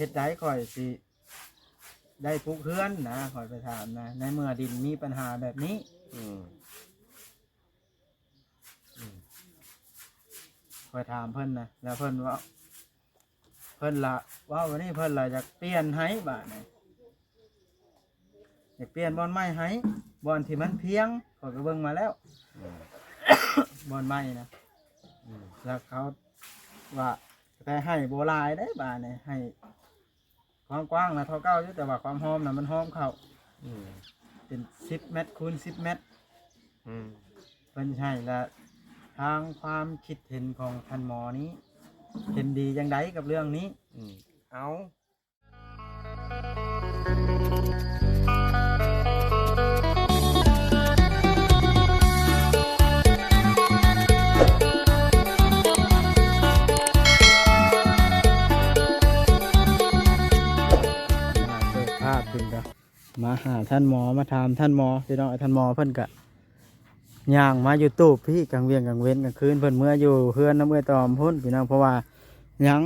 ฮ็ดได้ข่อยสิได้ปลูกเฮือนนะข่อยไปถามนะ ในเมื่อดินมีปัญหาแบบนี้ อืมข่อยถามเพิ่นนะแล้วเพิ่นว่า เพิ่นละว่าวันนี้เพิ่นละอยากเปลี่ยนให้บาดนี่อยากเปลี่ยนบอลไม้ให้บอลที่มันเพียงข่อยก็เบิ่งมาแล้ว อืมบอลไม้นะอืมแล้วเขาว่าแต่ให้โบหลายได้บาดนี่ให้ ความกว้างนะเท่าเก้าอยู่แต่ว่าความหอมนะมันหอมเข้าอืมเป็นสิบเมตรคูณสิบเมตรอืมเพิ่นใช่และทางความคิดเห็นของท่านหมอนี้ เห็นดียังไงกับเรื่องนี้ อืมเอามา หาท่านหมอมาถามท่านหมอพี่น้องท่านหมอเพิ่นก็ย่างมาอยู่ตู้พี่กลางเวียงกลางเว้นกลางคืนเพิ่นเมื่ออยู่เฮือนน้ำเมื่อตอมพุ่นพี่น้องเพราะว่ายัง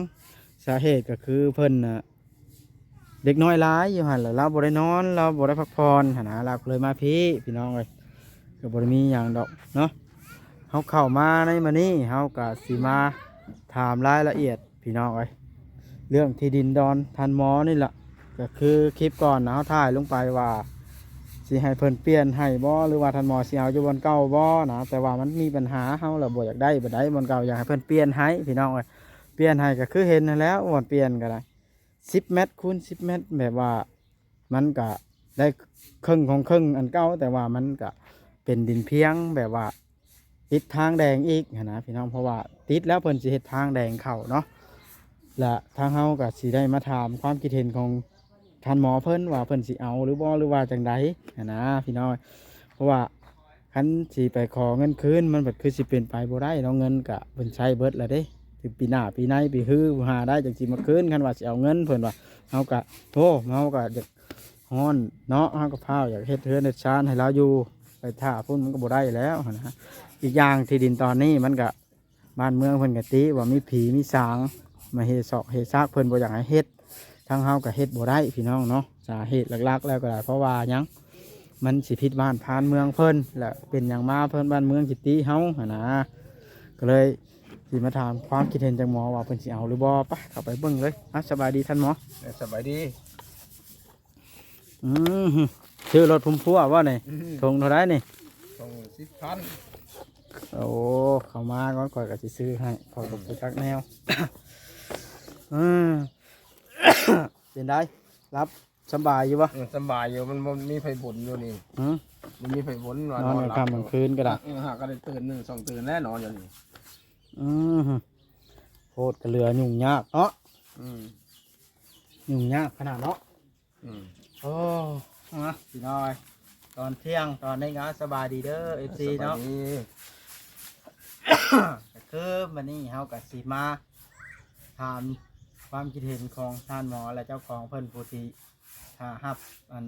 สาเหตุก็คือเพิ่นน่ะเด็กน้อยร้ายอยู่หันแหละเราบ่ได้นอนเราบ่ได้พักผ่อนหันนะเราเลยมาพี่พี่น้องเลยก็บ่ได้มีหยังดอกเนาะเฮาเข้ามาในมื้อนี้เฮาก็สิมาถามรายละเอียดพี่น้องเอ้ยเรื่องที่ดินดอนท่านหมอนี่ล่ะ ก็คือคลิปก่อนนะเขาถ่ายลงไปว่าสิให้เพิ่นเปลี่ยนให้บ่หรือว่าท่านหมอสิเอาอยู่บนเก่าบ่นะแต่ว่ามันมีปัญหาเฮาแล้วบ่อยากได้บ่ได้บนเก่าอยากให้เพิ่นเปลี่ยนให้พี่น้องเอ้ยเปลี่ยนให้ก็คือเห็นแล้วบ่าเปลี่ยนก็ได้10เมตรคูณ10เมตรแบบว่ามันก็ได้ครึ่งของครึ่งอันเก่าแต่ว่ามันก็เป็นดินเพียงแบบว่า ติดทางแดงอีกนนะพี่น้องเพราะว่าติดแล้วเพิ่นสิเฮ็ดทางแดงเข้าเนาะและทางเฮาก็สิได้มาถามความคิดเห็นของ ท่านหมอเพิ่นว่าเพิ่นสิเอาหรือบ่หรือว่าจังใดนะพี่น้อยเพราะว่าคันสิไปขอเงินคืนมันแบบคือสิเป็นไปบ่ได้เนาะเงินกะเพิ่นใช้เบิดแล้วเด้ถึงปีหน้าปีในปีฮื้อหาได้จังสิมาคืนคันว่าสิเอาเงินเพิ่นว่าเฮากะโธ่เฮากะอยากฮ้อนเนาะเฮาก็พาวอยากเฮ็ดเทือนเฮ็ดชานให้เราอยู่ไปท่าพุ่นมันก็บ่ได้แล้วนะอีกอย่างที่ดินตอนนี้มันก็บ้านเมืองเพิ่นก็ติว่ามีผีมีสางมาเฮ็ดซอกเฮ็ดซากเพิ่นบ่อยากให้เฮ็ด ทางเฮาก็เฮ็ดบ่ได้พี่น้องเนาะสาเหตุหลักๆ แล้วก็ได้เพราะว่าหยังมันสิผิดบ้านพานเมืองเพิ่นและเป็นอย่างมาเพิ่นบ้านเมืองสิตีเฮาหั่นนะก็เลยสิมาถามความคิดเห็นจากหมอว่าเพิ่นสิเอาหรือบ่ไปะเข้าไปเบิ่งเลยอะสบายดีท่านหมอเอ้ยสบายดีอืมฮึชื่อรถพุ่มพัวว่านี่ทงเท่าไรนี่ต้องสิบพันโอ้เข้ามาก่อนก่อยก็สิซื้อให้ขอยก็ไปจักแนวอืม เป็นได้รับสำบายอยู่ปะเออสบายอยู่มันบ่มีไฟบนอยู่นี่อืมมันมีไฟบนว่านอนอนกลางหลับค่ำกลางคืนก็ได้เออหาก็ได้ตื่นหนึ่งสองตื่นแน่นอนอยู่นี่อืมโคตรกระเรือยุ่งยากเนาะอืมยุ่งยากขนาดเนาะอืมโอ้มาพี่น้อย ตอนเที่ยงตอนได้งานสบายดีเด้อเอฟซีเนาะ สบยดีก็คือวันนี้เฮากับสีมาถาม ความคิดเห็นของท่านหมอและเจ้าของเพิ่นผู้ที่ถ้าฮับอัน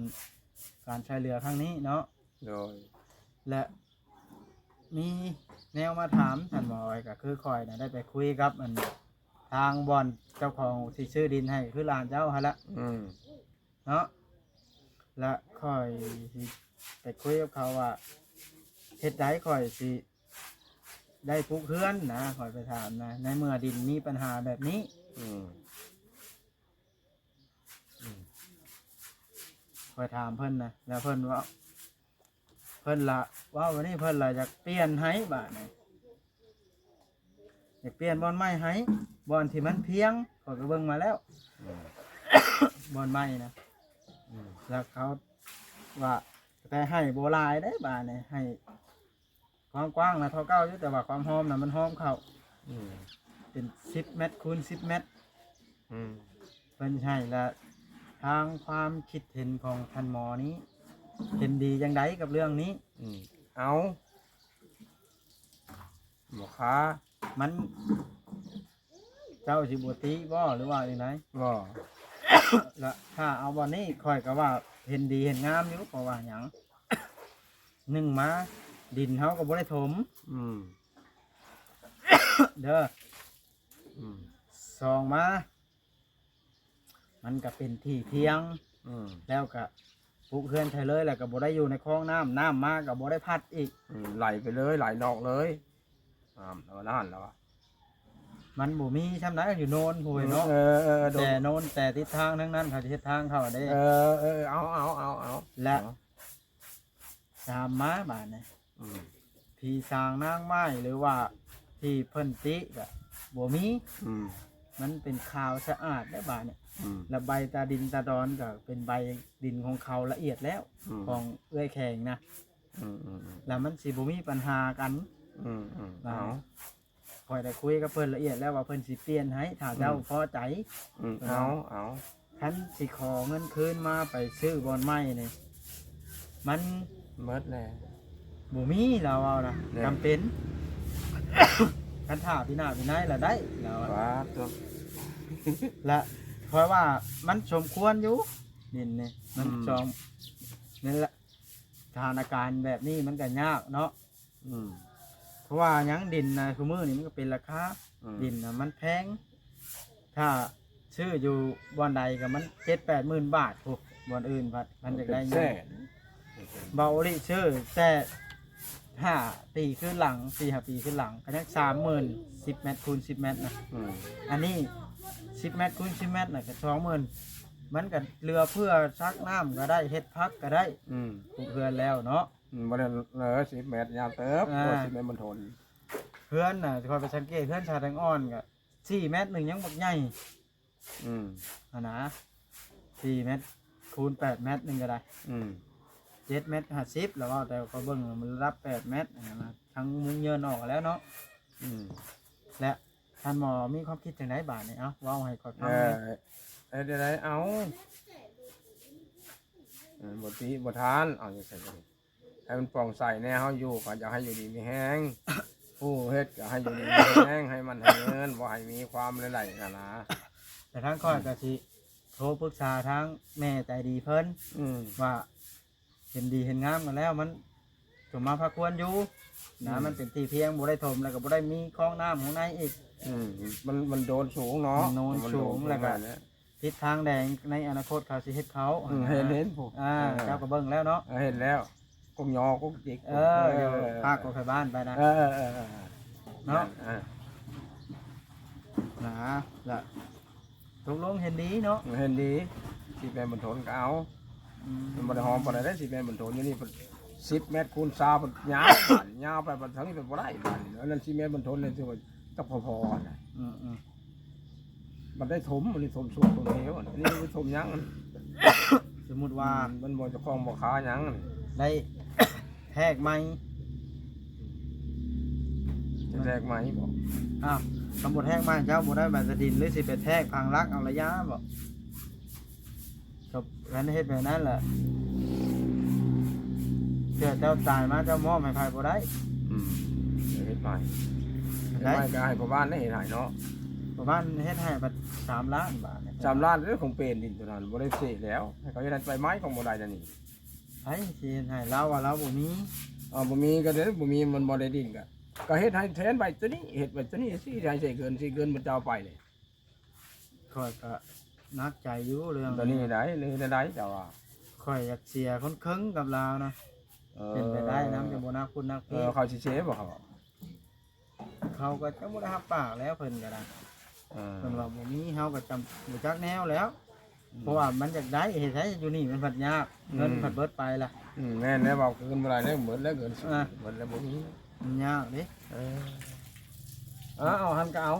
การช่วยเหลือครั้งนี้เนาะโดย และมีแนวมาถามท่านหมอไว้ก็คือคอยนะได้ไปคุยกับอันทางบอนเจ้าของที่ซื้อดินให้คือหลานเจ้าฮะละอืมเนาะและคอยสิไปคุยกับเขาว่าเฮ็ดได้คอยสิได้ปลูกเฮือนนะคอยไปถามนะในเมื่อดินมีปัญหาแบบนี้ อืม คอยถามเพิ่นนะแล้วเพิ่นว่า เพิ่นละว่าวันนี้เพิ่นละอยากเปลี่ยนให้บาดนี่อยากเปลี่ยนบอลไม้ให้บอลที่มันเพียงขอยก็เบิ่งมาแล้วอืมบอลไม้นะอืมแล้วเขาว่าแต่ให้โบหลายได้บาดนี่ให้ความกว้างนะเท่าเก้าอยู่แต่ว่าความหอมนะมันหอมเข้าอืมเป็นสิบเมตรคูณสิบเมตรอืมเพิ่นใช่และ ทางความคิดเห็นของท่านหมอนี้เห็นดียังไงกับเรื่องนี้ อืมเอาหมอค้ามัน เจ้าสิบตีบ่หรือว่าอย่างไร บ่และถ้าเอาบอลนี้คอยก็ว่าเห็นดีเห็นงามอยู่เพราะว่าหยังหนึ่งมาดินเขาก็บ่ได้ถม อืมเด้ออืมสองมา มันก็เป็นที่เที่ยง อืมแล้วก็ปลูกเฮือนใช่เลยแล้วก็บ่ได้อยู่ในคลองน้ำน้ำมาก็บ่ได้พัดอีก อืมไหลไปเลยไหลนอกเลยอ่าแล้วนั่นแล้วอะมันบ่มีช่ำไหนอยู่โนนพูยเนาะเออเออโดนแต่โนนแต่ทิศทางทั้งนั้นเขาจะทิศทางเขาได้ เออเออเอาเอาเอาเอาและ ตามมาบาดนี่อืมที่สร้างนางไม้หรือว่าที่เพิ่นติก็บ่มีอืม มันเป็นขาวสะอาดได้บาดเนี่ยอืม แล้วใบตาดินตาดอนก็เป็นใบดินของเขาละเอียดแล้ว อืม ของเอื้อยแข็งนะ อืมอืมอืมแล้วมันสิบ่มีปัญหากันอืมอืมเอาคอยได้คุยกับเพิ่นละเอียดแล้วว่าเพิ่นสิเปลี่ยนให้ถ้าเจ้าพอใจอืมเอาเอาคันสิขอเงินคืนมาไปซื้อบอนไม้นี่มันเมิดแล้ว บ่มีเราเอานะเนี่ยจำเป็น คันถ้าพี่หน้าพี่นายละได้เราอะว้าตัวและเพราะว่ามันสมควรอยู่ดินนี่มันอืมจองนี่แหละสถานการณ์แบบนี้มันก็ยากเนาะอืมเพราะว่าหยังดินนะคือมือนี่มันก็เป็นราคาอืมดินนะมันแพง ถ้าชื่ออยู่บอนใดก็มันเจ็ดแปดหมื่นบาทพวกบอนอื่นพัดมันจะได้เป็นเงิแสนนเบาลิชื่อแต่ ห้าปีขึ้นหลังสี่ห้าปีขึ้นหลังก็ยังสามหมื่นสิบเมตรคูณสิบเมตรนะอืมอันนี้สิบเมตรคูณสิบเมตรนะก็สองหมื่นมันก็เรือเพื่อซักน้ำก็ได้เฮ็ดพักก็ได้อืมปลูกเรือนแล้วเนาะ อืมบ่ได้เลยสิบเมตรยาวเติบอ่า ตัวสิบเมตรมันทนเพื่อนน่ะคอยไปสังเกตเพื่อนชาแตงอ่อนก็สี่เมตรหนึ่งยังบักใหญ่อืมอะนะสี่เมตรคูณแปดเมตรหนึ่งก็ได้ อืม เจ็ดเมตรห้าสิบแล้วก็แต่ก็เบิ่งมันรับแปดเมตรอันนั้นนะทั้งมุ้งเยินออกแล้วเนาะอืมและท่านหมอมีความคิดถึงไหนบาทนี่เอ้าเว่าให้ก่อนเอฟังอเลยเออเดี๋ยวไหนเอาเออบทตีบททานเอาอย่างใส่กันให้มันโปร่งใสแน่เฮาอยู่ก็อยากให้อยู่ดีมีแห้งผู้เฮ็ดก็ให้อยู่ดีมีแห้งให้มันให้เงินบ่ให้มีความไหลๆกันนะแต่ทั้งข้อยก็สิโทรปรึกษาทั้งแม่ใจดีเพิ่นอืมว่าเห็นดีเห็นงามกันแล้วมันสมมาพักควรอยู่นะอืมมันเป็นที่เพียงบ่ได้ถมแล้วก็บ่ได้มีคลองน้ำข้างในอีก อืมมันมันโดนสูงเนาะมันโดนสูงแล้วก็เนี่ยทิศทางแดงในอนาคตเขาสิเฮ็ดเขาอืมเห็นเห็นผู้อ่าเจ้าก็เบิ่งแล้วเนาะเออเห็นแล้วกุมยอกุมจิกเออเดี๋ยวพาก็ไปบ้านไปนะ เออเออเออเออเนาะ ออนะละตกลงเห็นดีเนาะเห็นดีสิแม่นบนทนก็เอาอื มมันบ่ได้หอมบ่ได้ได้สิแม่นบนทนอยู่นี่สิบเมตรคูณซาวมันยาวบานยาวไปบนทั้งนี้เป็นบ่ได้บานอันนั้นสิแม่นบนทนเลยที่ว่าต้องพอๆกันน่ะอืมอืมมันได้ถมมันได้ถมสูงตรงเหวอันนี้มันได้ถมหยังอันสมมุติว่ามันบ่เจะคล้าของบ่ค้าหยังอันได้ แทกไหมจะแรกไหมบ่อ้าวสมมุติแทกไหมเจ้าบ่ได้แบบสดินหรือสิไปแทกพังรักเอาระยะบ่ กับกันเฮ็ดแบบนั้นแหละเจ้าเจ้าตายมาเจ้ามอบให้ใครบ่ได้อืมเดี๋ยวเฮ็ดใหม่เฮ็ดได้ใหม่ก็ให้พ่อบ้านได้เฮ็ดให้เนาะประมาณเฮ็ดให้บัดสามล้านบาทเนี่ยสามล้านเรื่องของเป็นดินตัวนั้นบ่ได้เสร็จแล้วให้เขาเฮ็ดให้ไปไม้ของบ่ได้นั่นนี่ไผสิเฮ็ดให้เราว่าเราบ่มีอ๋อบ่มีก็เด้อบ่มีมันบ่ได้ดินก็ก็เฮ็ดให้แทนไปตัวนี้เฮ็ดไปตัวนี้สิให้ใส่เกินสิเกินมันจะเอาไปเลยข่อยก็ นักใจอยู่เรื่องตัวนี้ได้เลยได้เจ้าว่าข่อยอยากเสียคนครึ่งกับเรานะออเป็นไปได้นะจะบ่นักคุณนักเอพี่อเขาสิเชฟบ่ครับเขาก็จะบ่ได้รับปากแล้วเพิ่นก็ได้เออเพิ่นว่าบ่มีเฮาก็จำบ่จักแนวแล้ว เพราะว่ามันอยากได้เฮ็ดให้อยู่นี่มันผัดยากเงินผัดเบิดไปล่ะอืมแม่นแล้วบอกเกินบ่ได้แล้วเหมือนแล้วเกินอะเหมือนแล้วบ่มีมันยากเด้เออเอาเอาหันก็เอา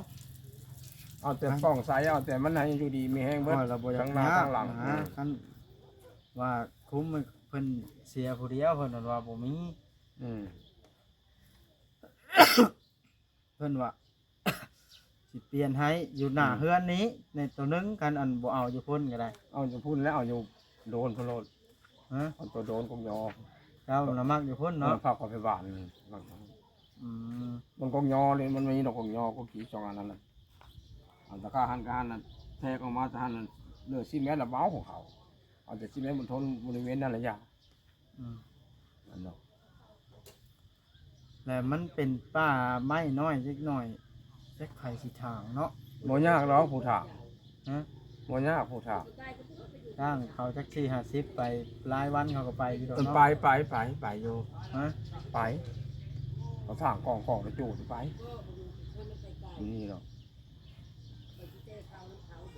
เอาแต่ป้องใสเอาแต่มันให้อยู่ดีมีแห้งเบิดข่อยเราบ่อยากทั้งหน้ายากทั้งหลังนะคันว่าคุ้มมันเพิ่นเสียผู้เดียวเพิ่นว่าบ่มีอืมเพิ่นว่า สิเปลี่ยนให้อยู่หน้าเฮือนนี้ ในตัวหนึงกันอันบ่เอาอยู่พุ่นก็ได้เอาจะพูดแล้วเอาอยู่โดนพะโลดฮะเอาตัวโดนกงยอเจ้าละมักอยู่พุ่นเนาะเนาะภาคกับไปบ้านหลังอืม มันกงยอเลยมันมีดอกกงยอก็ขี่สองอันนั้นน่ะ อันตะก้าหันกหันนั่นแทกออกมาจะหันนั่นเลือดซีเมนต์ละเบ้าของเขาเอาแต่ซีเมนต์บนทนบริเวณนั่นแหละอย่าอืมอันเนาะแล้วมันเป็นป้าไม้น้อยเล็กน้อยเล็กไข่สีทางเนาะบ่ยากหรอกผู้ถามฮะบ่ยากผู้ถามจ้างเขาจักซี่50ไปรายวันเขาก็ไปอยู่ดอกมันเนาะไปไปไปไปอยู่ฮะไปเขาถางกองกองแล้วจูดไปนี่หรอก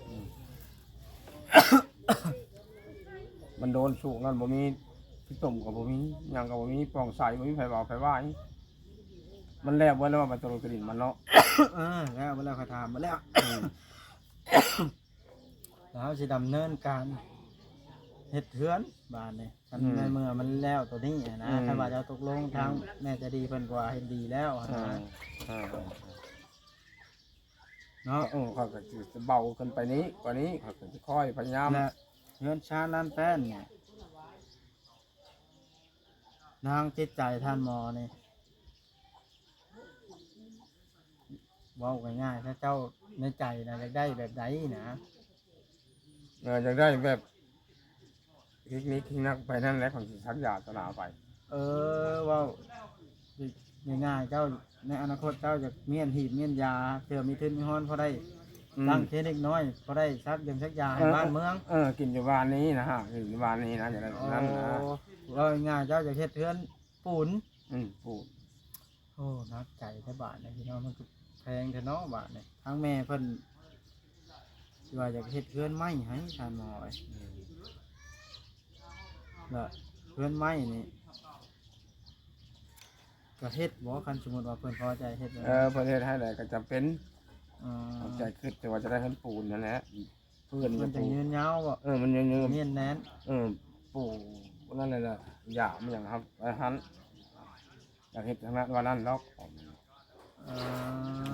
อืม มันโดนสูงนั่นบ่มีพี่ต้มกับบ่มีหยังกับบ่มีปล่องใสบ่มีไผเว้าไผว่าอีมันแลบไว้แล้วว่ามันตะลุกตะดินมันเนาะเออแล้วมาแล้วเขาถามมาแล้วอืมแล้วสิดำเนินการเฮ็ดเทือนบ้านนี่คันในเมื่อมันแล้วตัวนี้อะนะคันว่าจะเอาตกลงทางแม่จะดีเพิ่นกว่าเฮ็ดดีแล้วอะอ่านะอ่า เนาะเออเขาก็จะเบาขึ้นไปนี้กว่านี้เขาก็จะค่อยพยายามและเฮือนชาล้านแป้นเนี่ยนางจิตใจท่านหมอนี่เว้าง่ายๆถ้าเจ้าในใจนะอยากได้แบบใดนะเออจะได้แบบคลิกนี้คลิกนักไปนั่นแหละของสิทักยาตลาไป เออเว่าง่ายๆเจ้า ในอนาคตเจ้าจะเมียนหีบเมียนยาเผื่อมีทุนมีฮ้อนพอได้อืมตั้งเคสเล็กน้อยพอได้ซักยมซักยาให้บ้านเมืองเออกินอยู่บ้านนี้นะฮะกินอยู่บ้านนี้นะอย่างนั้นนั่นนะโอ้ว่าง่ายๆเจ้าจะเฮ็ดเทือนปูนอืมพูดโอ้นักใจแท้บาทนะพี่น้องมันก็แพงแท้เนาะบาทนี่ทั้งแม่เพิ่นสิว่าอยากเฮ็ดเทือนไม้ให้ทานหมอไอ้แล้วเทือนไม้นี่ ก็เฮ็ดบ่คันสมมุติว่าเพิ่นพอใจเฮ็ดบ่เออประเทศให้อะไรก็จำเป็นอ่าเอาใจขึ้นแต่ว่าจะได้ขั้นปูนนั่นแหละเพื่อนมัจะนจะปูยืนยาวบ่เออมันยังยังเนียนแน่นเออปูนั่นเลยนะหยามันอย่างครับไอ้ฮันอยากเห็นทางนั้นว่านั่นล็อกเอ่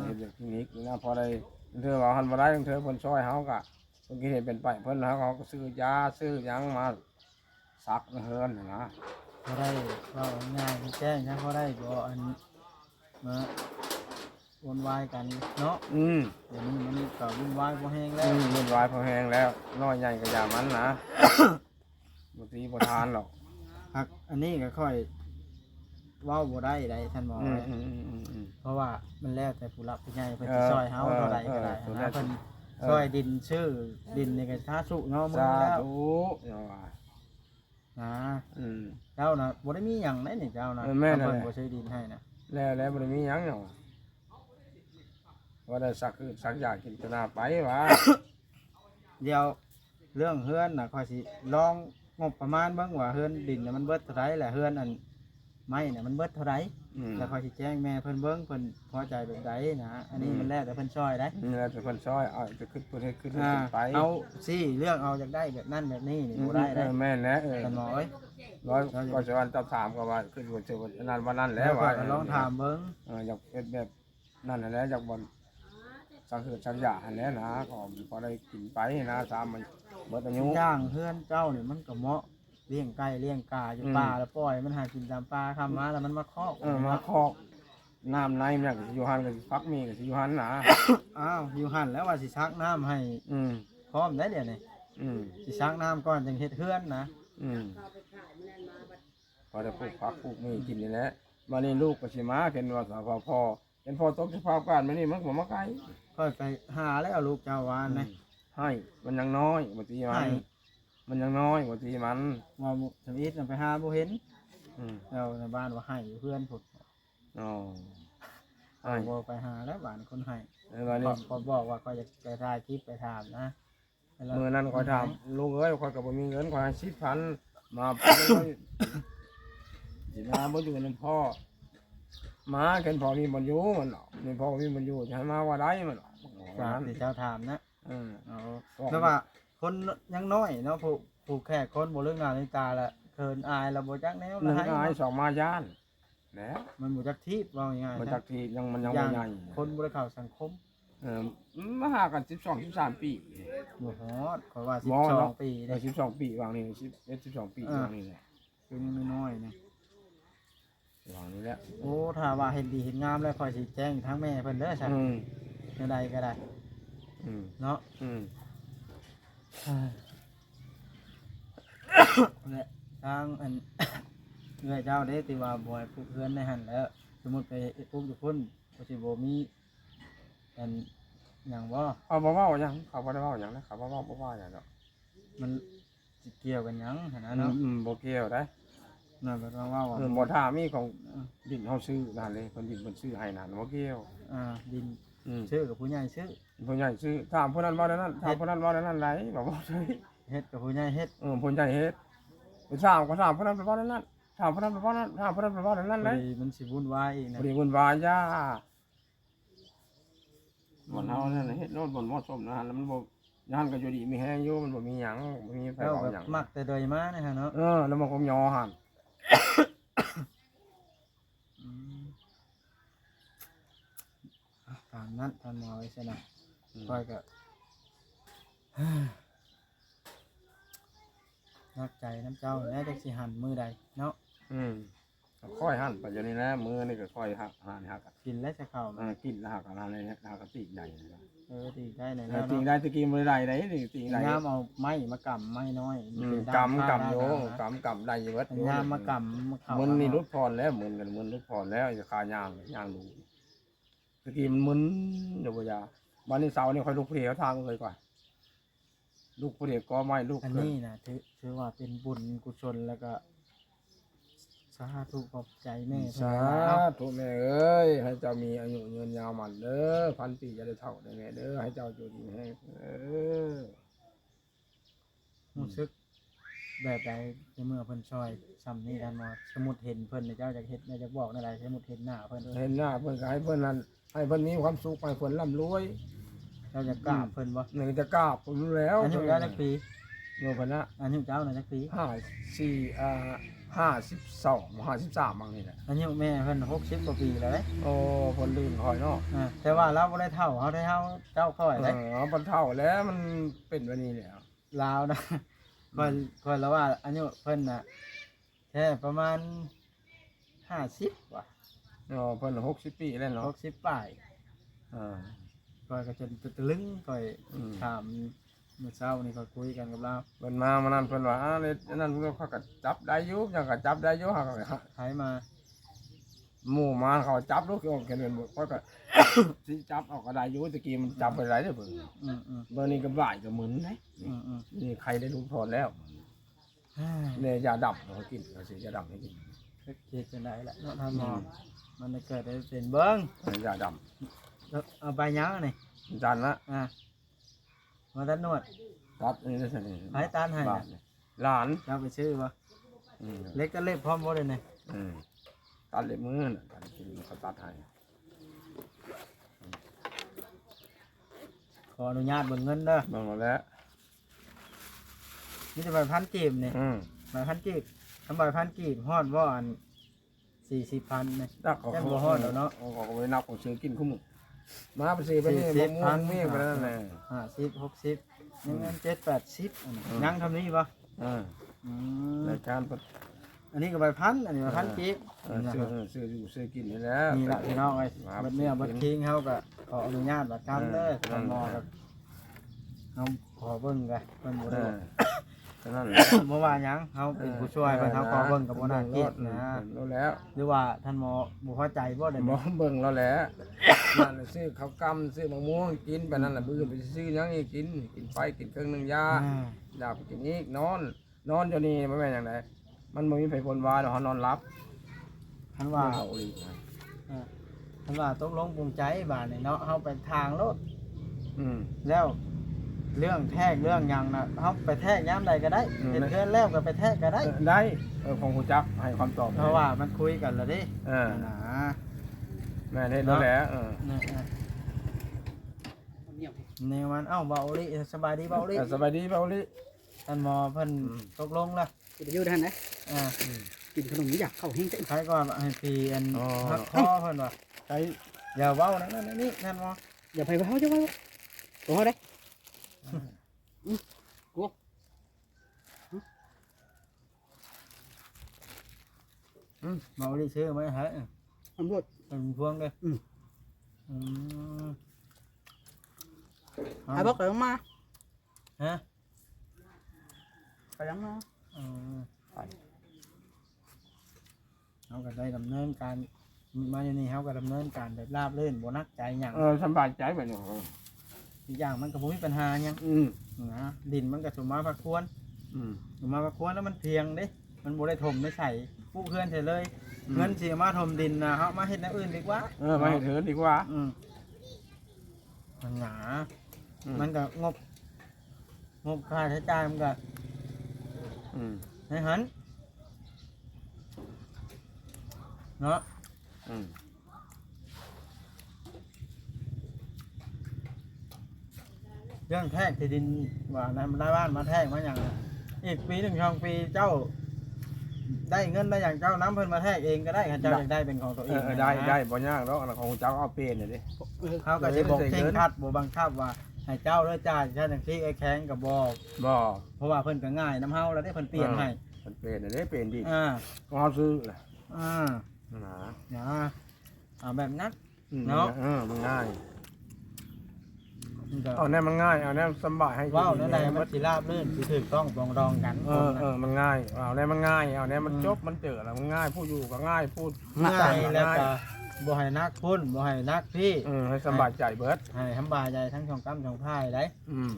เห็อนแบบคลินิกนี่นะพอได้เธอว่าหันมาได้เธอเพิ่นช่วยเฮากะเมื่อกี้เห็นเป็นไปเพิ่นเขาก็ซื้อยาซื้อหยังมาซักเฮิรนน่ะนะ พอได้ก็ง่ายที่แจ้งนะพอได้บ่อันมาวนวายกันเนาะอืมเดี๋ยวนี้มันก็วุ่นวายบ่แห้งอืแล้วมมันวายพอแห้งแล้วน้อยใหญ่ก็อย่ามันนะบางทีบ่ทานหรอกหักอันนี้ก็ค่อยเว้าบ่ได้ได้ท่านหมออืมเอ้ยอืมอืมอืมอืม เพราะว่ามันแล้วแต่ผู้รับผู้ใหญ่เพิ่นเอสิอซอยเฮาเท่าใดก็ได้เออนะเออเพิ่นเออ ซอยดินชื่อดินนี่ก็ค่าสุเนาะมื้อสาแล้วธุเนาะ ว่านะอืม เจ้านะบ่ได้มีหยังได้นี่เจ้านะเออแม่นั่นเพิ่นแหละบ่ซื้อดินให้นะแล้วแล้วบ่ได้มีหยังเนาะว่าได้สักคือสักอยากกินตนาไปวะ เดี๋ยวเรื่องเฮือนน่ะค่อยสิลองงบประมาณเบิ่งว่าเฮือนดินน่ะมันเบิดเท่าไหร่แหละเฮือนอันไม้น่ะมันเบิดเท่าไหร่ อืม แล้วค่อยสิแจ้งแม่เพิ่นเบิ่งเพิ่นพอใจแบบใดนะอันนี้อืมมันแล้วแต่เพิ่นช่วยได้นี่แหละเป็นคนช่วยเอาจะขึ้นประเทศขึ้นอ่าขึ้นไปเอาสิเรื่องเอาอยากได้แบบนั้นแบบนี้นี่บ่ได้เอได้อแม่นแล้วเออท่านหมอเอ้ย ร้อยก็จะวันจะถามก็ว่าขึ้นวันเจอวันนั้นวันนั้นแล้แล้ววค่ว่าอยก็ลองถามเบิ่งเอออยากเป็นแบบนั่นน่ะแหล้วอยากบอลสักคือสักอยางหันแหล้วนะก็พอได้กินไปนะสามมันเบิดอายุย่างเฮือนเจ้านี่มันก็เหมาะ เลี้ยงไก่เลี้ยงกาอยู่อืม ป่าแล้วปล่อย มันหากินตามป่าคำมาแล้วมันมาเคาะเออมาคอกน้ำในมันก็สิอยู่หันก็สิฟักมีก็สิอยู่หันนะอ้าวอยู่หั่นแล้วว่าสิซักน้ำให้อืมพร้อมได้เดี๋ยวนี้อืมสิซักน้ำก่อนจังเฮ็ดเฮือนนะอืมพอได้ปลูกฟักปลูกมีกินนี่แหละมานี่ลูกก็สิมาเห็นว่าสาวพอพอเห็นพอตกสภาพการมานี่มันก็มาไกลค่อยไปหาแล้วลูกเจ้าวานนะให้มันยังน้อยบางทีมันให้ มันยังน้อยบางทีมันว่าบุสมิทน่ะไปหาบ่เห็นอืมแล้วในบ้านว่าให้อยู่เพื่อนพุ่นอ๋อให้บ่ไปหาแล้วบ้านคนให้เออวันขนี้อขอบอกว่าก็จะไปถ่ายคลิปไปถามนะแล้วมือนั้นคอยถามลูกเอ้ยคอยกับบ่มีเงินคอยสิบพันมาสิมาบ่อยู่นำพ่อมาเห็นพ่อมีบ่อยู่มันหรอกมีพ่อมีบ่อยู่จะให้มาว่าได้มันหรอกฝากที่เจ้าถามนะอืมเอาแต่ว่า คนยังน้อยเนาะผู้ผู้แค่คนบ่เรื่องงานในตาละเคินอายแล้วบ่จักแนวหนึ่งให้อายสองมาย่านแหนะมันบ่จักทีบว่าง่ายๆมันนะจากที่ยังมันยังอบ่ย่างใหญ่คนบ่ได้เข้าสังคมเออมาหากัน12 13ปีบ่ฮอดขอยว่าบ่เนาะ12ปีได้เด้12ปีวางนี่10 12ปีวางนี่แหละคือยังน้อยๆนะวางนี่แหละโอ้ถ้าว่าเห็นดีเห็นงามแล้วค่อยสิแจ้งทั้งแม่เพิ่นเด้อซั่นอืมในใดก็ได้อืมเนาะอืม และทางอันเอื้อยเจ้าเด้ที่ว่าบ่ให้ปลูกเรือนในหั่นแล้ว สมมุติไปปลูกอยู่พุ่นก็สิบ่มีอันหยังบ่เขาบ่เว้าหยังเขาบ่ได้เว้าหยังนะเขาบ่เว้าบ่ว่าหยังดอกมันสิเกี่ยวกันหยังหั่นนะอืเนาะมอืมบ่เกี่ยวได้นั่นก็ว่าว่าว่าเออบ่ท่ามีของดินเฮาซื้อนั่นเลยเพิ่นดินเพิ่นซื้อให้นั่นบ่เกี่ยวอ่าดินอืมชื่อกับผู้ใหญ่ชื่อ ผู้ใหญ่ซื้อถามผู้นั้นว่าได้นั้นถามผู้นั้นว่าได้นั้นไหลบ่บ่ใช่เฮ็ดกับผู้ใหญ่เฮ็ดเออผู้ใหญ่เฮ็ดไปถามก็ถามผู้นั้นไปว่าได้นั้นถามผู้นั้นไปว่านั้นถามผู้นั้นไปว่าได้นั้นพเลอยดีมันสิวุ่นวายอีกนะบ่ได้วุ่นวายจ้าบ่เฮานั่นน่ะเฮ็ดโน่นบ่เหมาะสมนะแล้วมันบ่ย่านก็อยู่ดีมีแฮงอยู่มันบ่มีหยังบ่มีไฟเจ้าเว้าแบบหยังมักแต่โดยมานะฮะเนาะเออแล้วมันก็ยอหั่นอืมอะตามนั้นท่านหมอไว้ซะนะ ค่อยก็นักใจน้ำเจ้าแล้วจักสิหันมือใดเนาะอืมก็ค่อยหั่นไปอยู่นี่แหละมือนี่ก็ค่อยหักหั่นหักอะกินแล้วจะเข้าเออกินแล้วหักอะไรเนี่ยหักกะติใหญ่นะเออดีได้เลยเออแล้วติงเนาะได้ตะกี้มือใดได้นี่ติงได้ยามเอาไม้มากำไม้น้อยอืมเป็นด้ามกำผ้ากำโยด้ามนะกำกำได้อยู่วัดอยู่ยามมากำมาเข้ามันนี่เอารุดพรแล้วเหมือนกันเหมือนรุดพรแล้วจะคายางยางดูตะกี้มันมึนเดี๋ยวบ่ยา วันนี้เสาร์นี่ค่อยลูกเพลียวทางเลยก่อนลูกเพลียก็ไม่ลูกอันเกินี้นะถือถือว่าเป็นบุญกุศลแล้วก็สาธุขอบใจแม่สาเพิ่นว่าธุแม่เอ้ยให้เจ้ามีอายุเงินยาวมันเด้อพันปีจะได้เท่าได้แม่เด้อให้เจ้าอยู่ดีให้เออรู้สึกแบบใดในเมื่อเพิ่นช่วยซ้ำนี่ท่านหมอสมมุติเห็นเพิ่นเนี่ยเจ้าอยากเฮ็ดเนี่ยจะบอกอะไรสมมุติเห็นหน้าเพิ่นเห็นหน้าเพิ่นก็ให้เพิ่นนั้นให้เพิ่นมีความสุขให้เพิ่นร่ำรวย เจ้าจะกราบเพิ่นบ่หนึ่งจะกล้าผมรู้แล้วอันนี้เจ้าจักปีโยพนะอันนี้เจ้าน่ะจักปีห้าสี่อ่าห้าสิบสองห้าสิบสามบางนี่แหละอันนี้แม่เพิ่น60กว่าปีแล้วเด้โอ้คนลื่นคอยเนาะอ่าแต่ว่าเราบ่ได้เท่าเฮาได้เฮาเจ้าค่อยเอเด้อมันเท่าแล้วมันเป็นวันนี้แล้วลาวนะค่อยค่อยแล้วว่าอันนี้เพิ่นน่ะแค่ประมาณ50ว่ะเนาะเพิ่นหกสิบปีแล้วเนาะ60ป้ายอ่า ก่อยก็จนตะลึงก่อยอืม ถามเมื่อเช้านี่ก็คุยกันกับเราเพิ่นมามานั่นเพิ่นว่าอ่าเนี่ยอันนั่นเขาก็จับได้อยู่ยังก็จับได้อยู่เขาก็หายมาหมู่มาเขาจับลูกเขาเขียนเป็นบทเขาก็ สิจับเอาก็ได้อยู่ตะกี้มันจับไปไรเด้อเพิ่นอืมอืมเบอร์นี้ก็บ่ายก็หมึนไหนอืมอืมนี่ใครได้ลูกพรแล้วเฮ้ยเนี่ยยาดับเขากินเขาสิยาดับให้กินก็เกิดจะได้ละเนาะท่านหมอมันจะเกิดได้เป็นเบิ้งเออยาดแล้ว เอาไปยังนี่ำจันละอะมาตัดนวด ตัดนี่ได้สิให้ตัดให้น่ะบาทนี่หลานเจ้าไปชื่อวะอืมเล็กก็เล็บพร้อมหมดเลยเนี่ยอืมตัดเล็บมือน่ะตัดกินเขาตัดให้ขออนุญาตเบิ่งเงินเด้อเบิ่งมาแล้วนี่จะใบพันกีบเนี่ยอืมใบพันกีบทำใบพันกีบฮอดว่าอันสี่สิบพันเนี่ยตักเขาแจ้งบ่ฮอดแล้วเนาะ เขาก็ไปนับของซื้อกินคุ้มอ มาไปซื้อไปนี่สี่มะสิบม่วพังนเมี่ยงไปนั่นแหละห้าสิบหกสิบยังเงินเจ็ดแปดสิบอันนี้อืมยังทำนี้ปะอ่าอืมรายการเปิดอันนี้ก็ใบพันอันนี้ใบพันกีบเออซื้อเออซื้ออยู่ซื้อกินนี่แหล้วนี่แหละพี่น้องไอ้ครับบัดเนี้ยบัดคิงเขาก็ขออนุญาตบัดกำเด้อเออทางมอกับเขาขอเบิ่งกันเพิ่นบ่เอได้อฉะนั้นแหละเมื่อวานหยังเขาเป็นผู้ช่วยเพิ่นเขาขอเบิ่งกับบ่น่าคิดนะรู้แล้วหรือว่าท่านหมอบ่พอใจบ่ได้หมอบ่เบิ่งแล้วแหละ นั่นน่ะซื้อข้าวกำซื้อมะม่วงกินไปนั่นแหละมื้อไปซื้อหยังอีกกินกินไปกินเครื่องหนึงยาอ่าอยากไปกินอีกนอน นอนอยู่นี่มันเป็นอย่างไรมันบ่มีไผคนว่าดอกเขานอนรับท่านว่าเอาอีกนะอ่าท่านว่าตกลงปรุงใจบาดนี่เนาะเฮาไปทางรถอืม แล้ว เรื่องแทกเรื่องหยังน่ะเฮาไปแทกยามใดก็ได้อืมเฮ็ดเกินแล้วก็ไปแทกก็ได้เออได้เออของกูจักให้ความตอบเพราะว่ามันคุยกันแล้วดิเออ นะ แม่นเฮ็ดแล้วแหละเออนี่ๆนี่มันเอ้าเบาลิสบายดีเบาลิเออสบายดีเปล่าลิท่านหมอเพิ่นอืมตกลงแล้วสิไปอยู่ด้านไหนอ่ากินขนมนี่อยากเข้าแห้งเต้นใครก่อนให้ปีอันอ๋อหักคอเพิ่นว่าใช้อย่าเว้านั่นนั่นนี่ท่านหมออย่าไปเขาจะว่าโอ้ได้เบาลิซื้อไหมฮะตำรวจ เป็นพวงเลยอืม อืมไอ้บอกเลยมาฮะไปยังมาอืมเขาก็ได้ดำเนินการมาอยู่นี่เขาก็ดำเนินการแบบราบรื่นบ่นักใจหยังเออสบายใจไปเนาะอีกอย่างมันก็บ่มีปัญหาหยังอืมนะดินมันก็สมมาพักควรอืมสมมาพักควรแล้วมันเพียงเด้ มันบ่ได้ถมได้ใส่ผู้เพื่อนเฉยเลย เงินสิเอามาถมดินนะเฮามาเฮ็ดอย่างอื่นดีกว่า เออมาให้เถินดีกว่า อืมมันหนา อืมันก็งบ งบค่าใช้จ่ายมันก็อืมในหันเนาะอืมเรื่องแทกที่ดินว่าในได้บ้านมาแทกมาอย่างน่ะอีกปีหนึ่งช่องปีเจ้า ได้เงินได้อย่างเจ้าน้ำเพิ่นมาแทกเองก็ได้ค่ะเจ้าอยากได้เป็นของตัวเอเองอได้ได้บ่ยากแล้วอันของเจ้าเอาเป็นน่ะดิเออเขาก็จะบอกเออเข่งคัดบ่บังคับว่าให้เจ้าเด้อจ่ายใช่จังซี่ไอ้แข้งกับบ่บ่เพราะว่าเพิ่นก็ง่ายน้ำเฮาแล้วได้เพิ่นเปลี่ยนให้มันเป็นน่ะดิเป็นดิอ่าของเขาซื้อล่ะอ่าหนาอย่าเอาแบบนั้นอืมเนาะ เออมันง่าย มันก็เอาแน่มันง่ายเอาแน่สำบายให้ว้าวนั่นแหละมัมันสิราบรื่นสิถูกต้องปรองดองกันเออเออมันง่ายเอาแน่มันง่ายเอาแน่มันอืมจบมันเจอแล้วมันง่ายพูดอยู่ก็ง่ายพูดง่ายแล้วก็บ่ให้นักพุ่นบ่ให้นักพี่เออให้สำบายใจเบิดให้ทำบายใจทั้งช่องกำช่องพายได้อืม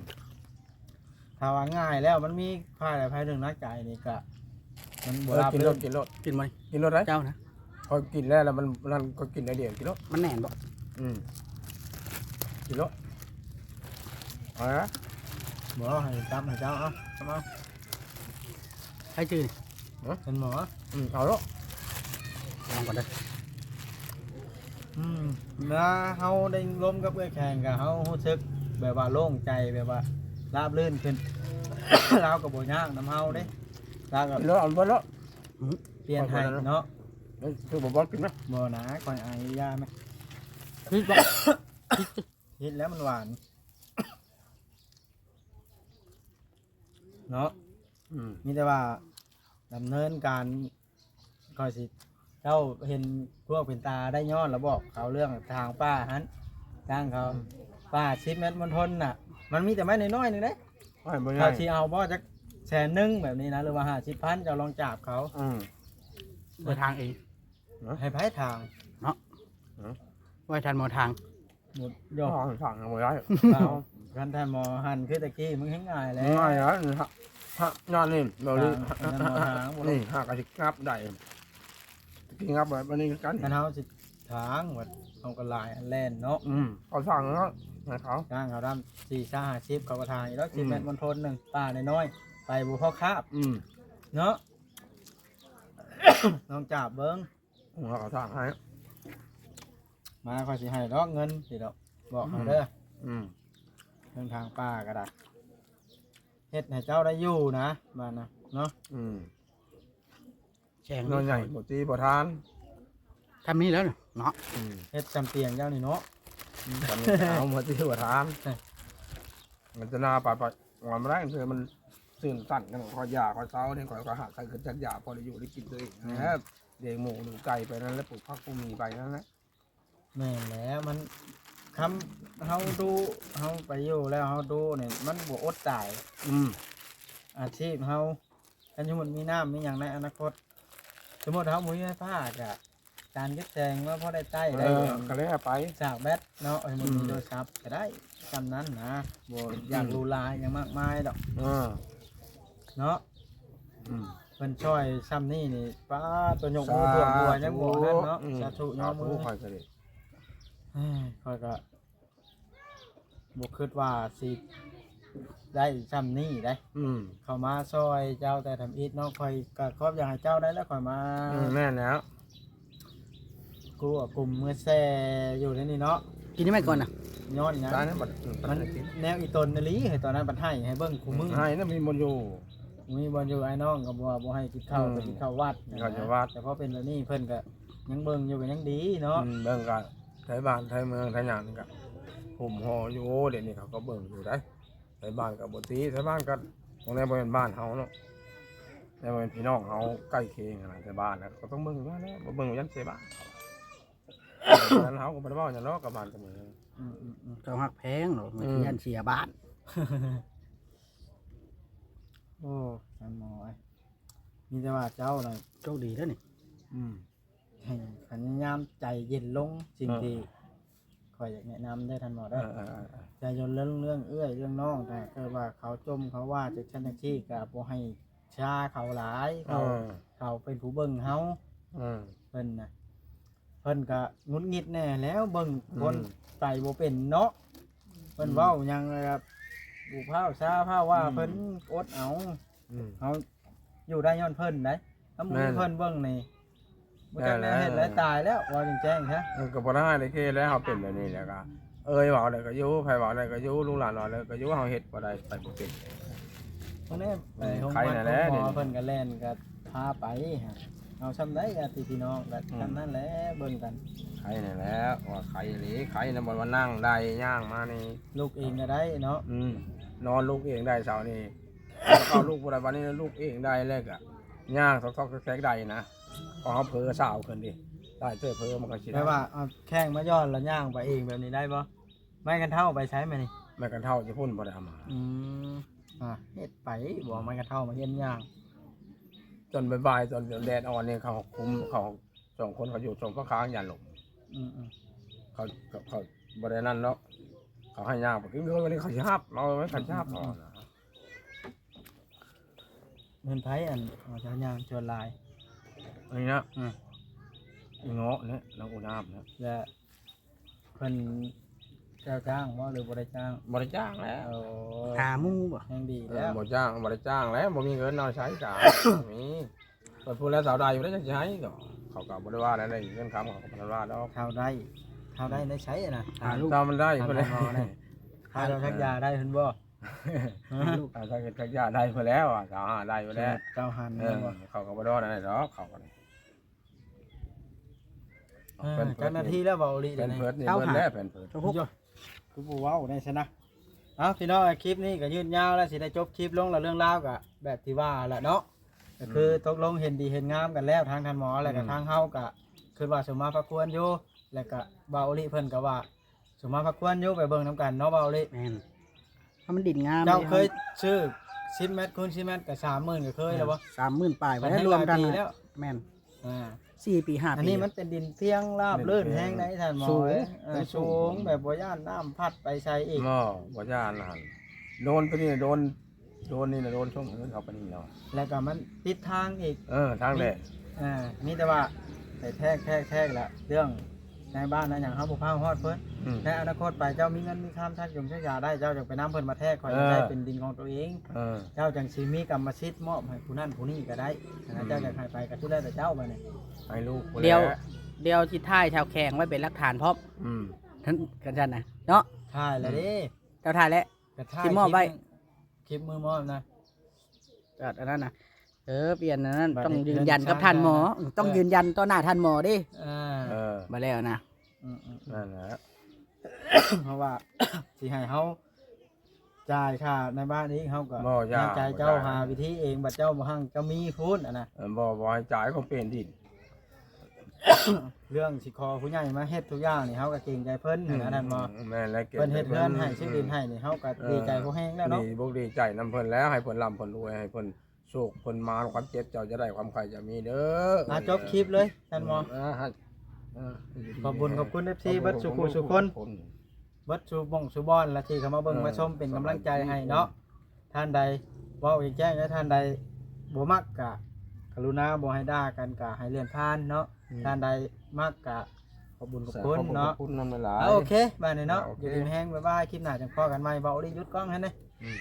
ถ้าว่าง่ายแล้วมันมีพายและพายเรื่องนักใจนี่ก็มันเอบ่อรับกินรเรื่อถงกินรถกินไหมกินรถได้เจ้านะพอกินแล้วแล้วมันนั่นก็กินได้เดียวกินรถมันแน่นบ่อืมกินรถ เอาละบ่ให้จำให้เจ้าเอาเอาใครจื้อนี่เป็นหมออืมเอาละลองก่อนเด้ออืมนะเฮาได้ล้มกับเอื้อแข่งกับเฮารู้สึกแบบว่าโล่งใจแบบว่าราบรื่นขึ้น เราก็บ่ยากนํเฮาเด้เราก็กินรถเอาเบิดแล้วเปลี่ยนให้เนาะเอ้ยคือบอกว่ากินนะบ่นะก่อยอายยาไหมพี่บ่คิดแล้วมันหวาน เนาะอืมมีแต่ว่าดำเนินการคอยสิเจ้าเห็นพวกเป็นตาได้ย้อนแล้วบอกเขาเรื่องทางป้าฮันทางเขาป้าชิปเม็ดมันทนน่ะ มันมีแต่ไม้น้อยๆหนึงเด้ไม่ไม่ถ้าง่ายที่เอาบ่จักแสนหนึงแบบนี้นะหรือว่าห้าสิบพันจะลองจับเขา อืมเปิดทางเองให้ไพ่ทางไว้ทันหมอทาง หมดยย่ออดสั่งเอาไว้ได้ เอา กันท่านหมอหันคือตะกี้มึงให้ง่ายแล้วง่ายนะนี่ฮะฮะนอนนี่เราดิทางทางหมอทางบ่ลงนี่หากระสิงับได้ตะกี้งับแบบนี้กันกันเฮาสิทางหมดเอากระลายอันแล่นเนาะอืมเขาสั่งแล้วนะเขาจ้างเขาดำสี่ซ่าชิปเขาก็ทางอีกแล้วอืสิมเม็ดมันทนหนึ่งป้าน้อยๆไปบุพ่อคาบอืมเนาะลองจับเบิ้งเขาสั่งให้มาคอยสิให้ดอกเงินสิดอกบอกเขาเด้ออืม เรื่องทางป้าก็ได้เฮ็ดให้เจ้าได้อยู่นะบ้านนะเนาะอืมแข่งนอนใหญ่หมดตีประทานทำนี้แล้วเนาะอืมเฮ็ดจำเตียงเจ้านี่เนาะตอนนี้เอาหมดตีประทาน มันจะน่าไปไปงอนแรงเธอมันสื่นสั่นกันคอยยาคอยเช้าเนี่ยคอยคอยหักใครขึ้นจากยาพอได้อยู่ได้กินเลยนะครับเลี้ยงหมูหนูไก่ไปนั้นแล้วปลูกผักปลูกมีไปนั่นแหละแม่นแล้วมัน คำเฮาดูเฮาไปอยู่แล้วเฮาดูเนี่ยมันบ่อดตาย อืมอาชีพเฮาคันสมมุติมีน้ำมีอย่างในอนาคต สมมุติเฮาบ่มีไฟฟ้าก็การยึดแซงว่าพอได้ใต้เอได้อก็เลยไป จากแบตเนาะสมมุติมีโทรศัพท์ก็ได้จำนั้นนะบ่อยากรูลายอย่างมากมายดอกเออเนาะ อืม เพิ่นช่วยซ้ำนี่นี่ป้าตัวยกมือเพื่อบัวยังบ่นั่นเนาะสาธุยสากมืธุอคอยก็ได้ เอ้ยข้อยก็บ่คิดว่าสิได้ซ้ำนี่ได้ อืมเข้ามาซอยเจ้าแต่ทำอิฐเนาะคอยก็ครอบอยากให้เจ้าได้แล้วคอยมาอืมแน่นแล้วกูกับกลุ่มมือแซ่อยู่ในนี่เนาะกินนี่ไม่ก่อนนะย้อนนะตายนั้นบัดมัมันนแนวอีตนนลีให้ตอนนั้นบัดให้ให้เบิ่งคู่มือให้นั่นมีมนอยู่ มีบอลอยู่ไอ้น้องก็บ่บ่ให้กินข้าวอืมไปกินข้าววัดข้าวจะวัด แต่พอเป็นแบบนี้เพิ่นก็ยังเบิ่งอยู่ก็ยังดีเนาะอืมเบิ่งกัน ไทยบ้านไทยเมืองไทยหยางนี่ก็ห่มห่ออยู่โอ้เดี๋ยวนี้เขาก็เบิ่งอยู่ได้ไทยบ้านกับบตีไทยบ้านก็ตรงนี้บ่เป็นบ้านเฮาเนาะแต่บ่เป็นพี่น้องเฮาใกล้เคียงกันนะไทยบ้านนะก็ต้องเบิ่งอยู่ว่าแหล้วบ่เบิ่งยันเสยบ้านเขานั้นเฮาก็บ่ได้เว้าหยังเนาะกับบ้านกับเมืองอืมอืมอืมเขาหักแพงเนาะมันอืมยันเสียบ้านโอ้ท่านหมอไอ้มีแต่ว่าเจ้าน่ะโชคดีแล้วนี่ อืม ให้พยายามใจเย็นลงสิ่งเออที่ข่อยอยากแนะนำได้อท่านหมอเอได้ออเออเออจะยนเรื่องเรื่องเอื้อยเรื่องน้องแต่เกิดว่าเขาจมเขาว่าจากชั้นจังซี่ก็บ่ให้ชาเขาหลายเอเขาอเขาเป็นผู้เบิ่งเฮาเออ เพิ่นน่ะเพิ่นก็งุดหงิดแน่แล้วเบิ่งคนอืมไปบ่เป็นเนาะเพิ่นเว้าหยังเลยครับบุพร้าวซาพร้าวว่าอืมเพิ่นอดเอา อืมเฮาอยู่ได้ย้อนเพิ่นได้ถ้าบ่แม่มีนเพิ่นเบิ่งนี่ บ่จักแม่แน่นแล้วเฮ็ดแล้วตายแล้วว่าจริงแจ้งซะมันก็บ่ได้เลยคือแล้วเขาเป็นแบบนี้แหละก็เอ้ยเว้าได้ก็อยู่ไผเว้าได้ก็อยู่ลูกหลานเว้าได้ก็อยู่เฮาเฮ็ดบ่ได้ไปบ่เป็น เพราะแน่ไปโรงใครพยาบาลน่ะแหละหมเดี๋ยวอนี้ เพิ่นก็แล่นก็พาไปฮะเอาซำได้ก็พี่พี่น้องก็อืมซำนั้นแหละเบิ่งกัน ใครนี่แหล้วว่าใครหรือใครน่ะบ่ว่านั่งได้ย่างมานี่ ลูกเองก็ได้เนาะอืมนอนลูกเองได้เช้านี่เอาลูกบ่ได้วันนี้ลูกเองได้แล้วก็ย่างซอกๆแซกๆได้นะ พอเฮาเผลอสาวขึ้นดิได้เจอเผลอมันก็สิแปลได้ว่าเอาแข้งมาย้อนแล้วย่างไปเองแบบนี้ได้บ่ไม่กันเท่าไปใช้ไหมนี่แม่กันเท่าจะพุ่นบ่ได้เอามา อืมอะเฮ็ดไปบ่ไม่กันเท่ามาเฮ็ดย่างจนบ่ายๆจนแดดอ่อนนี่เขาคุมเขาสองคนเขาอยู่ตรงก็ค้างยันหลงอืมอืมเขาเขาเขาบริเวณนั้นเนาะเขาให้ยากบอกกินเงินวันนี้เขาชาบเราไม่ขันชาบเรานะเงินไผอันเอาจะย่างชวนลาย อันนี้นะอืม อีเงาะเนี่ยน้องอุณาบเนี่ยและเพิ่นเจ้าจ้างบ่หรือบ่ได้จ้างบริจ้างแล้วโอ้หาหมู่บ่ยังดีเอแล้อวบริจ้างบริจ้างแล้วบ่มีเงินเอาใช้จ่าย มีเปิดพูดแล้วสาวใดอยู่ได้จะใช้ก็เขาก็บริว่าอะไรเงินคำเขาก็บริว่าแล้วเท่าได้เท่าได้ได้ใช้อะนะหาลูกถ้ามันได้เพื่อแล้วทำเอาได้ถ้าเราทักยาได้เพิ่นบ่หาลูกถ้าเกิดทักยาได้เพื่อแล้วอะสาวหาได้อยู่แล้วเก้าหันเอแม่อนบ่เขาก็บริว่าอะไรหรอกเขาก็ เออเจ้าหน้าที่แล้วเบาลีเป็เดี๋ยนวนี้ เพิร์ดนี่เพิร์ดแล้วเป็นเพิร์ดเจ้าพวกคือผู้เว้าได้ชนะเอาพี่น้องคลิปนี้ก็ยืดยาวแล้วสิได้จบคลิปลงแล้วเรื่องราวก็แบบที่ว่าแหละเนาะก็คือตกลงเห็นดีเห็นงามกันแล้วทางท่านหมอแล้วก็ทางเฮาก็คือว่าสมมาพักควรอยู่แล้วก็เบาลีเพิ่นก็ว่าสมมาพักควรอยู่ไปเบิ่งนํกันเนาะเบาลีแม่นถ้ามันดินงามเจ้าเคยซื้อ10เมตรคูณ10เมตรก็30,000ก็เคยแล้วบ่สามหมื่นปลายไปมันได้ให้รวมกันหลายปีนะแล้ว แม่นอ่า สี่ปีห้าอันปีนี้มันเป็นดินเพียงราบลื่นแห้งไหนท่านหมอสูง เอ้ยเออสูงแบบบ่ย่านน้ำพัดไปใส่อีกหม้อบ่ย่านหันโดนไปนี่โดน โดนนี่นะโดนช่วงอื่นเขาไปนี่เนาะแล้วก็มันติดทางอีก เออทางแหละอ่ามีแต่ว่าใส่แทกแทกแทกละเรื่อง ในบ้านนะอย่างเฮาบ่พาฮอดเพิ่นอืม ในอนาคตไปเจ้ามีเงินมีคำทักยมชักยาได้เจ้าจังไปน้ำเพิ่นมาแทกคอยเออได้เป็นดินของตัวเอง เออ เจ้าจังสิมีกรรมสิทธิ์มอบให้ผู้นั้นผู้นี้ก็ได้นะเจ้าจะให้ไปก็ทุได้แต่เจ้าบัดนี้ให้ลูกผู้เดียวแลเดียวที่ท้ายชาวแข่งไว้เป็นหลักฐานพร้อมอืมทั้งกันจันนะเนาะถ่ายแล้วเด้เจ้าถ่ายแล้วก็ถ่ายสิมอบไว้ คลิปมือมอบนะก็อันนั้นนะเออเปลี่ยนอันนั้นบัดนี้ต้องยืนยันกับท่านหมอเดือนต้องเออยืนยันต่อหน้าท่านหมอดิอ่าเออ มาแล้วนะอืมอืมนั่นแหละ เพราะว่า สิให้เขาจ่ายค่าในบ้านนี้เขาก็บ่ย่าให้ใจายเจ้าหาวิธีเองบัดเจ้าบ่ฮั่งก็มีพูดอะนะ เออบ่บ่ให้จ่ายเขาเป็นดิน เรื่องสิคอผู้ใหญ่มาเฮ็ดทุกอย่างนี่เขาก็เกรงใจเพิ่นนะท่านหมอแม่นแล้วก็บเพิ่นเฮ็ดเพื่อนให้ชื่อดินให้นี่เขาก็ดีใจผู้แห้งแล้วเนาะ ดีบ่ดีใจนํเพิ่นแล้วให้เพิ่นร่ำเพิ่นรวยให้เพิ่นโชคเพิ่นมาความเจ็บเจ้าจะได้ความใครจะมีเด้ออะจบคลิปเลยท่านหมออ่าฮะเออ ขอบคุณขอบคุณ FC เบิดสุขุสุคนเบิดสูบงสูบอนและที่เขามาเบิ่งมาชมเป็นกำลังใจให้เนาะท่านใดเว้าอีกแจ้งและท่านใดบ่มักกะกรุณาบ่ให้ด่ากันกะให้เลื่อนผ่านเนาะท่านใดมักกะขอบคุญขอบคุณเนาะขอบคุณนำหลายเอาโอเคบ้านนี้เนาะโอเคอยู่ดีมีแห้งบ๊ายบายคลิปหน้าจังพอกันใหม่เบาดิหยุดกล้องให้นี่อืม